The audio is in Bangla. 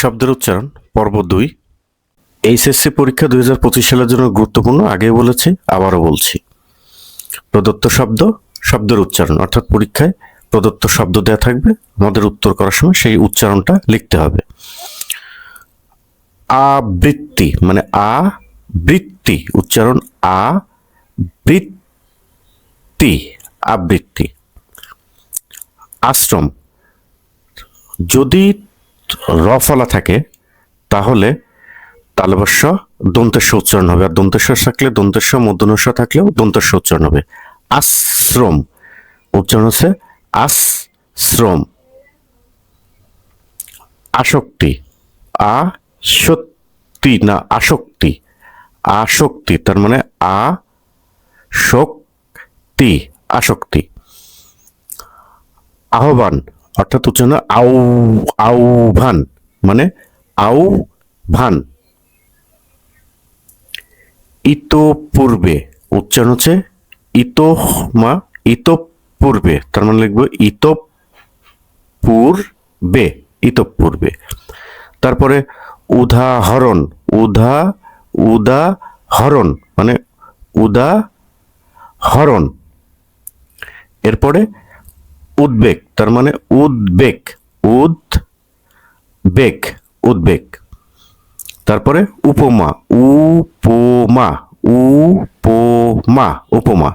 শব্দের উচ্চারণ, পর্ব দুই। এইচএসসি পরীক্ষা দুই হাজার পঁচিশ সালের জন্য গুরুত্বপূর্ণ, আগেই বলেছি, আবারও বলছি। প্রদত্ত শব্দ, শব্দের উচ্চারণ, অর্থাৎ পরীক্ষায় প্রদত্ত শব্দ দেওয়া থাকবে, আমাদের উত্তর করার সময় সেই উচ্চারণটা লিখতে হবে। আবৃত্তি মানে আ বৃত্তি উচ্চারণ আ বৃত্তি আবৃত্তি। আশ্রম, যদি রফলা থাকে, তাহলে তালবস্য দন্তেশ্ব উচ্চারণ হবে। আর দন্তেশ্ব থাকলে দন্তেশ্ব মধ্যনস্য থাকলেও দন্তেশ্ব উচ্চারণ হবে। আশ্রম উচ্চারণ হচ্ছে আশ্রম। আসক্তি আ সত্যি না আসক্তি আসক্তি, তার মানে আ শক্তি আসক্তি। আহ্বান অর্থাৎ উচ্চারণ হয় আউ আহ্বান মানে আউ ভান। ইতোপূর্বে, উচ্চারণ হচ্ছে ইতোমা পূর্বে তার মানে লিখব ইতোপূর্বে ইতোপূর্বে। তারপরে উদাহরণ উদা উদাহরণ মানে উদাহরণ। এরপরে উদ্বেগ তার মানে উদ্বেগ উদ্বেগ উদ্বেগ। তারপরে উপমা উপমা উপমা উপমা।